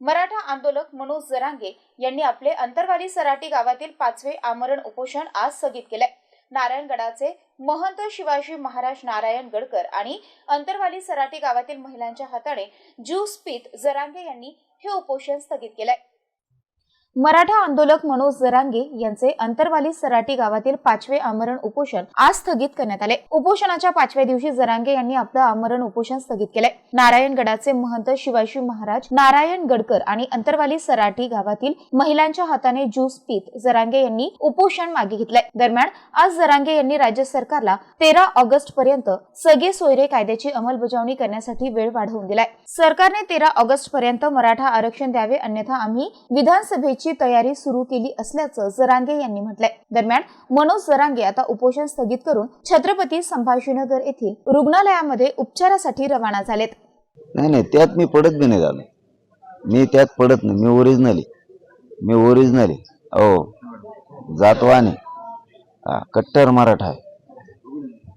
मराठा आंदोलक मनोज जरांगे यांनी आपले अंतरवाली सराटी गावातील पाचवे आमरण उपोषण आज स्थगित केले नारायणगडाचे महंत शिवाजी महाराज नारायण गडकर आणि अंतरवाली सराटी गावातील महिलांच्या हाताने ज्यूस पीत जरांगे यांनी हे उपोषण स्थगित केलंय. मराठा आंदोलक मनोज जरांगे यांचे अंतरवाली सराटी गावातील पाचवे आमरण उपोषण आज स्थगित करण्यात आले. उपोषणाच्या पाचव्या दिवशी जरांगे यांनी आपलं आमरण उपोषण स्थगित केले नारायणगडाचे महंत शिवाजी महाराज नारायण गडकर आणि अंतरवाली सराटी गावातील महिलांच्या हाताने ज्यूस पीत जरांगे यांनी उपोषण मागे घेतले दरम्यान आज जरांगे यांनी राज्य सरकारला तेरा ऑगस्ट पर्यंत सगळे सोयरे कायद्याची अंमलबजावणी करण्यासाठी वेळ वाढवून दिलाय. सरकारने तेरा ऑगस्ट पर्यंत मराठा आरक्षण द्यावे अन्यथा आम्ही विधानसभेची तयारी सुरू केली असल्याचं जरांगे यांनी म्हटलंय. दरम्यान मनोज जरांगे आता उपोषण स्थगित करून छत्रपती संभाजीनगर येथील रुग्णालयामध्ये उपचारासाठी रवाना झालेत. नाही नाही त्यात मी पडत बी नाही झालो. मी त्यात पडत नाही. मी ओरिजिनली मी ओरिजिनली हो जातवाने कट्टर मराठा आहे.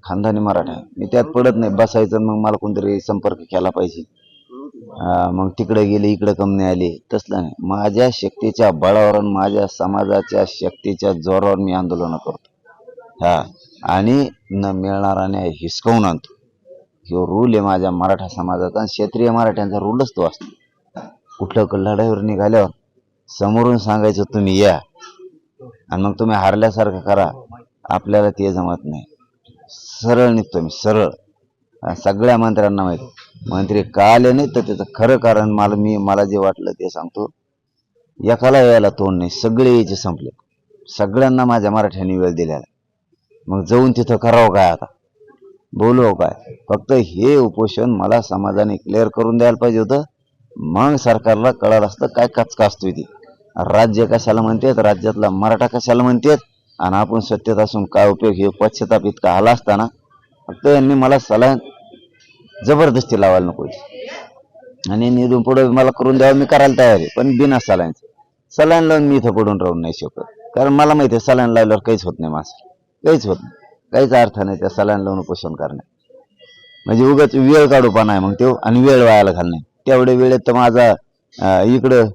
खानदानी मराठा आहे. मी त्यात पडत नाही. बसायचं मग मला कोणतरी संपर्क केला पाहिजे. मग तिकडे गेले इकडे कम नाही आले. तसलं नाही. माझ्या शक्तीच्या बळावर माझ्या समाजाच्या शक्तीच्या जोरावर मी आंदोलन करतो. हा आणि न मिळणारा न्याय हिसकवून आणतो. ह्यो रूल आहे माझ्या मराठा समाजाचा आणि क्षेत्रीय मराठ्यांचा रूलच तो असतो. कुठलं लढाईवर निघाल्यावर समोरून सांगायचं तुम्ही या. आणि मग तुम्ही हारल्यासारखं करा. आपल्याला ते जमत नाही. सरळ निघतो मी सरळ. सगळ्या मंत्र्यांना माहिती मंत्री का आले नाही तर त्याचं खरं कारण मला मी मला जे वाटलं ते सांगतो. एकाला यायला तोंड नाही सगळे याचे संपले. सगळ्यांना माझ्या मराठ्यांनी वेळ दिलेला. मग जाऊन तिथं करावं काय आता? बोलू काय? फक्त हे उपोषण मला समाजाने क्लिअर करून द्यायला पाहिजे होतं. मग सरकारला कळालं असतं काय कचका असतोय ती. राज्य कशाला म्हणतात? राज्यातला मराठा कशाला म्हणतात? आणि आपण सत्तेत असून काय उपयोग? हे पश्चाताप इतका आला असताना फक्त यांनी मला सलाह जबरदस्ती लावायला नको आणि निधून पुढे मला करून द्यावं मी करायला तयार आहे. पण बिना सलाईनचं सलाईन लावून मी इथं पडून राहू नाही शकत. कारण मला माहिती आहे सलाईन लावल्यावर काहीच होत नाही माझं काहीच होत नाही. काहीच अर्थ नाही त्या सलाईन लावून उपोषण करण्यात. म्हणजे उगाच वेळ काढूपणा आहे मग तो आणि वेळ वायाला घालणे तेवढ्या वेळेत तर माझा इकडं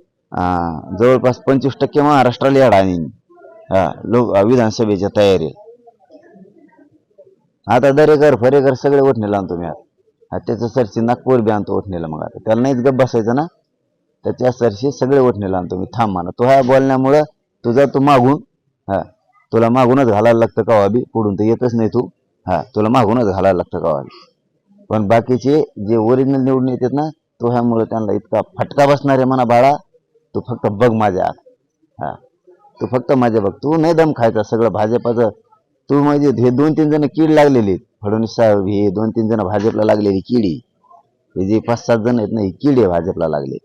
जवळपास पंचवीस टक्के महाराष्ट्राला याड आणि हा लोक विधानसभेच्या तयारी आता दरेकर फरेकर सगळे ओठणे लावून तुम्ही आता. त्याचं सरशी नागपूर बी आणतो ओठणीला मग आता. त्याला नाहीच गप बसायचं ना? त्याच्या सरशी सगळे ओठणीला आणतो मी. थांब म्हणा. तो ह्या बोलण्यामुळं तुझा तू मागून हा तुला मागूनच घालायला लागतं का बी. पुढून तर येतच नाही तू. हा तुला मागूनच घालायला लागतं का बी. पण बाकीचे जे ओरिजिनल निवडून येतात ना तो ह्यामुळं त्यांना इतका फटका बसणार आहे म्हणा बाळा. तू फक्त बघ माझ्या हा. तू फक्त माझ्या बघ. तू नाही दम खायचा. सगळं भाजपाचं. तू म्हणजे हे दोन तीन जण कीड लागलेली आहेत. फडणवीस साहेब हे दोन तीन जण भाजपला लागलेली किडी. हे जे पाच सात जण आहेत ना ही किडे भाजपला लागले